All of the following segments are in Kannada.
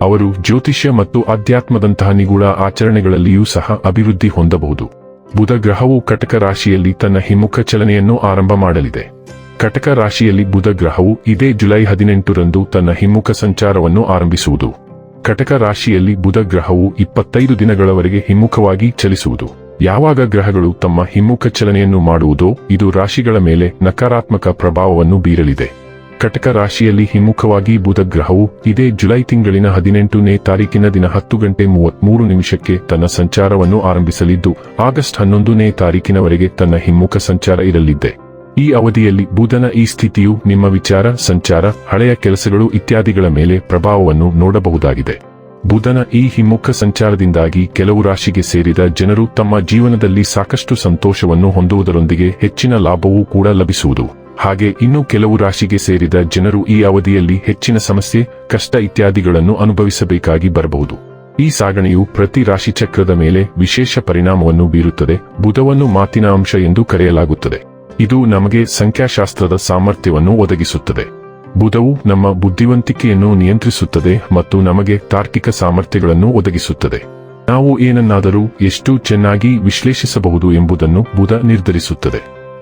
ಅವರು ಜ್ಯೋತಿಷ್ಯ ಮತ್ತು ಅಧ್ಯಾತ್ಮದಂತಹ ನಿಗೂಢ ಆಚರಣೆಗಳಲ್ಲಿಯೂ ಸಹ ಅಭಿವೃದ್ಧಿ ಹೊಂದಬಹುದು. ಬುಧ ಗ್ರಹವು ಕಟಕ ರಾಶಿಯಲ್ಲಿ ತನ್ನ ಹಿಮ್ಮುಖ ಚಲನೆಯನ್ನು ಆರಂಭ ಮಾಡಲಿದೆ. ಕಟಕ ರಾಶಿಯಲ್ಲಿ ಬುಧ ಗ್ರಹವು ಇದೇ ಜುಲೈ ಹದಿನೆಂಟರಂದು ತನ್ನ ಹಿಮ್ಮುಖ ಸಂಚಾರವನ್ನು ಆರಂಭಿಸುವುದು. ಕಟಕ ರಾಶಿಯಲ್ಲಿ ಬುಧ ಗ್ರಹವು ಇಪ್ಪತ್ತೈದು ದಿನಗಳವರೆಗೆ ಹಿಮ್ಮುಖವಾಗಿ ಚಲಿಸುವುದು. ಯಾವಾಗ ಗ್ರಹಗಳು ತಮ್ಮ ಹಿಮ್ಮುಖ ಚಲನೆಯನ್ನು ಮಾಡುವುದೋ, ಇದು ರಾಶಿಗಳ ಮೇಲೆ ನಕಾರಾತ್ಮಕ ಪ್ರಭಾವವನ್ನು ಬೀರಲಿದೆ. ಕಟಕ ರಾಶಿಯಲ್ಲಿ ಹಿಮ್ಮುಖವಾಗಿ ಬುಧ ಗ್ರಹವು ಇದೇ ಜುಲೈ ತಿಂಗಳಿನ ಹದಿನೆಂಟನೇ ತಾರೀಕಿನ ದಿನ ಹತ್ತು ಗಂಟೆ ಮೂವತ್ಮೂರು ನಿಮಿಷಕ್ಕೆ ತನ್ನ ಸಂಚಾರವನ್ನು ಆರಂಭಿಸಲಿದ್ದು, ಆಗಸ್ಟ್ ಹನ್ನೊಂದನೇ ತಾರೀಕಿನವರೆಗೆ ತನ್ನ ಹಿಮ್ಮುಖ ಸಂಚಾರ ಇರಲಿದೆ ಈ ಅವಧಿಯಲ್ಲಿ ಬುಧನ ಈ ಸ್ಥಿತಿಯು ನಿಮ್ಮ ವಿಚಾರ, ಸಂಚಾರ, ಹಳೆಯ ಕೆಲಸಗಳು ಇತ್ಯಾದಿಗಳ ಮೇಲೆ ಪ್ರಭಾವವನ್ನು ನೋಡಬಹುದಾಗಿದೆ. ಬುಧನ ಈ ಹಿಮ್ಮುಖ ಸಂಚಾರದಿಂದಾಗಿ ಕೆಲವು ರಾಶಿಗೆ ಸೇರಿದ ಜನರು ತಮ್ಮ ಜೀವನದಲ್ಲಿ ಸಾಕಷ್ಟು ಸಂತೋಷವನ್ನು ಹೊಂದುವುದರೊಂದಿಗೆ ಹೆಚ್ಚಿನ ಲಾಭವೂ ಕೂಡ ಲಭಿಸುವುದು. ಹಾಗೆ ಇನ್ನು ಕೆಲವು ರಾಶಿಗೆ ಸೇರಿದ ಜನರು ಈ ಅವಧಿಯಲ್ಲಿ ಹೆಚ್ಚಿನ ಸಮಸ್ಯೆ, ಕಷ್ಟ ಇತ್ಯಾದಿಗಳನ್ನು ಅನುಭವಿಸಬೇಕಾಗಿ ಬರಬಹುದು. ಈ ಸಾಗಣೆಯು ಪ್ರತಿ ರಾಶಿ ಚಕ್ರದ ಮೇಲೆ ವಿಶೇಷ ಪರಿಣಾಮವನ್ನು ಬೀರುತ್ತದೆ, ಬುಧವನ್ನು ಮಾತಿನ ಅಂಶ ಎಂದು ಕರೆಯಲಾಗುತ್ತದೆ. ಇದು ನಮಗೆ ಸಂಖ್ಯಾಶಾಸ್ತ್ರದ ಸಾಮರ್ಥ್ಯವನ್ನು ಒದಗಿಸುತ್ತದೆ. ಬುಧವು ನಮ್ಮ ಬುದ್ಧಿವಂತಿಕೆಯನ್ನು ನಿಯಂತ್ರಿಸುತ್ತದೆ ಮತ್ತು ನಮಗೆ ತಾರ್ಕಿಕ ಸಾಮರ್ಥ್ಯಗಳನ್ನು ಒದಗಿಸುತ್ತದೆ. ನಾವು ಏನನ್ನಾದರೂ ಎಷ್ಟು ಚೆನ್ನಾಗಿ ವಿಶ್ಲೇಷಿಸಬಹುದು ಎಂಬುದನ್ನು ಬುಧ ನಿರ್ಧರಿಸುತ್ತದೆ.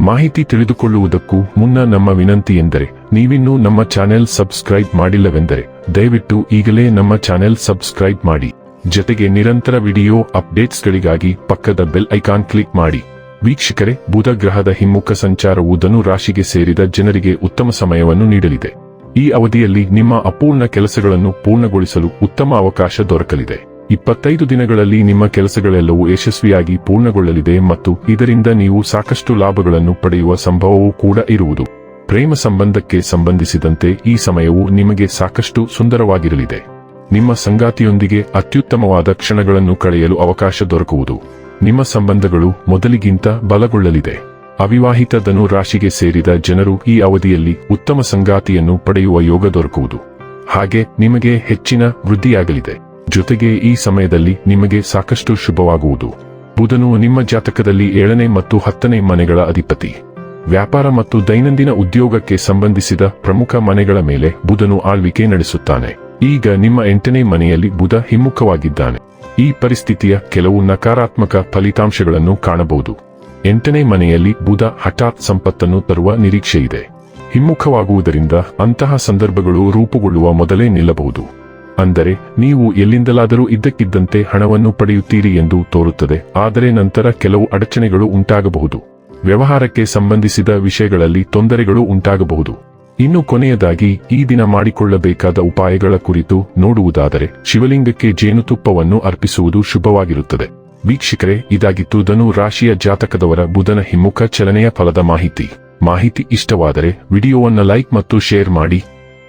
ಮಾಹಿತಿ ತಿಳಿದುಕೊಳ್ಳುವುದಕ್ಕೂ ಮುನ್ನ ನಮ್ಮ ವಿನಂತಿ ಎಂದರೆ, ನೀವಿನ್ನೂ ನಮ್ಮ ಚಾನೆಲ್ ಸಬ್ಸ್ಕ್ರೈಬ್ ಮಾಡಿಲ್ಲವೆಂದರೆ, ದಯವಿಟ್ಟು ಈಗಲೇ ನಮ್ಮ ಚಾನೆಲ್ ಸಬ್ಸ್ಕ್ರೈಬ್ ಮಾಡಿ. ಜೊತೆಗೆ ನಿರಂತರ ವಿಡಿಯೋ ಅಪ್ಡೇಟ್ಸ್ಗಳಿಗಾಗಿ ಪಕ್ಕದ ಬೆಲ್ ಐಕಾನ್ ಕ್ಲಿಕ್ ಮಾಡಿ. ವೀಕ್ಷಕರೇ ಬುಧ ಗ್ರಹದ ಹಿಮ್ಮುಖ ಸಂಚಾರವು ಧನು ರಾಶಿಗೆ ಸೇರಿದ ಜನರಿಗೆ ಉತ್ತಮ ಸಮಯವನ್ನು ನೀಡಲಿದೆ. ಈ ಅವಧಿಯಲ್ಲಿ ನಿಮ್ಮ ಅಪೂರ್ಣ ಕೆಲಸಗಳನ್ನು ಪೂರ್ಣಗೊಳಿಸಲು ಉತ್ತಮ ಅವಕಾಶ ದೊರಕಲಿದೆ. ಇಪ್ಪತ್ತೈದು ದಿನಗಳಲ್ಲಿ ನಿಮ್ಮ ಕೆಲಸಗಳೆಲ್ಲವೂ ಯಶಸ್ವಿಯಾಗಿ ಪೂರ್ಣಗೊಳ್ಳಲಿದೆ ಮತ್ತು ಇದರಿಂದ ನೀವು ಸಾಕಷ್ಟು ಲಾಭಗಳನ್ನು ಪಡೆಯುವ ಸಂಭವವೂ ಕೂಡ ಇರುವುದು. ಪ್ರೇಮ ಸಂಬಂಧಕ್ಕೆ ಸಂಬಂಧಿಸಿದಂತೆ ಈ ಸಮಯವು ನಿಮಗೆ ಸಾಕಷ್ಟು ಸುಂದರವಾಗಿರಲಿದೆ. ನಿಮ್ಮ ಸಂಗಾತಿಯೊಂದಿಗೆ ಅತ್ಯುತ್ತಮವಾದ ಕ್ಷಣಗಳನ್ನು ಕಳೆಯಲು ಅವಕಾಶ ದೊರಕುವುದು. ನಿಮ್ಮ ಸಂಬಂಧಗಳು ಮೊದಲಿಗಿಂತ ಬಲಗೊಳ್ಳಲಿದೆ. ಅವಿವಾಹಿತ ಧನು ರಾಶಿಗೆ ಸೇರಿದ ಜನರು ಈ ಅವಧಿಯಲ್ಲಿ ಉತ್ತಮ ಸಂಗಾತಿಯನ್ನು ಪಡೆಯುವ ಯೋಗ ದೊರಕುವುದು. ಹಾಗೆ ನಿಮಗೆ ಹೆಚ್ಚಿನ ವೃದ್ಧಿಯಾಗಲಿದೆ. ಜೊತೆಗೆ ಈ ಸಮಯದಲ್ಲಿ ನಿಮಗೆ ಸಾಕಷ್ಟು ಶುಭವಾಗುವುದು. ಬುಧನು ನಿಮ್ಮ ಜಾತಕದಲ್ಲಿ ಏಳನೇ ಮತ್ತು ಹತ್ತನೇ ಮನೆಗಳ ಅಧಿಪತಿ. ವ್ಯಾಪಾರ ಮತ್ತು ದೈನಂದಿನ ಉದ್ಯೋಗಕ್ಕೆ ಸಂಬಂಧಿಸಿದ ಪ್ರಮುಖ ಮನೆಗಳ ಮೇಲೆ ಬುಧನು ಆಳ್ವಿಕೆ ನಡೆಸುತ್ತಾನೆ. ಈಗ ನಿಮ್ಮ ಎಂಟನೇ ಮನೆಯಲ್ಲಿ ಬುಧ ಹಿಮ್ಮುಖವಾಗಿದ್ದಾನೆ. ಈ ಪರಿಸ್ಥಿತಿಯ ಕೆಲವು ನಕಾರಾತ್ಮಕ ಫಲಿತಾಂಶಗಳನ್ನು ಕಾಣಬಹುದು. ಎಂಟನೇ ಮನೆಯಲ್ಲಿ ಬುಧ ಹಠಾತ್ ಸಂಪತ್ತನ್ನು ತರುವ ನಿರೀಕ್ಷೆಯಿದೆ. ಹಿಮ್ಮುಖವಾಗುವುದರಿಂದ ಅಂತಹ ಸಂದರ್ಭಗಳು ರೂಪುಗೊಳ್ಳುವ ಮೊದಲೇ ನಿಲ್ಲಬಹುದು. ಅಂದರೆ ನೀವು ಎಲ್ಲಿಂದಲಾದರೂ ಇದ್ದಕ್ಕಿದ್ದಂತೆ ಹಣವನ್ನು ಪಡೆಯುತ್ತೀರಿ ಎಂದು ತೋರುತ್ತದೆ. ಆದರೆ ನಂತರ ಕೆಲವು ಅಡಚಣೆಗಳು ಉಂಟಾಗಬಹುದು. ವ್ಯವಹಾರಕ್ಕೆ ಸಂಬಂಧಿಸಿದ ವಿಷಯಗಳಲ್ಲಿ ತೊಂದರೆಗಳು ಉಂಟಾಗಬಹುದು. ಇನ್ನು ಕೊನೆಯದಾಗಿ, ಈ ದಿನ ಮಾಡಿಕೊಳ್ಳಬೇಕಾದ ಉಪಾಯಗಳ ಕುರಿತು ನೋಡುವುದಾದರೆ, ಶಿವಲಿಂಗಕ್ಕೆ ಜೇನುತುಪ್ಪವನ್ನು ಅರ್ಪಿಸುವುದು ಶುಭವಾಗಿರುತ್ತದೆ. ವೀಕ್ಷಕರೇ, ಇದಾಗಿತ್ತು ಧನು ರಾಶಿಯ ಜಾತಕದವರ ಬುಧನ ಹಿಮ್ಮುಖ ಚಲನೆಯ ಫಲದ ಮಾಹಿತಿ. ಮಾಹಿತಿ ಇಷ್ಟವಾದರೆ, ವಿಡಿಯೋವನ್ನು ಲೈಕ್ ಮತ್ತು ಶೇರ್ ಮಾಡಿ.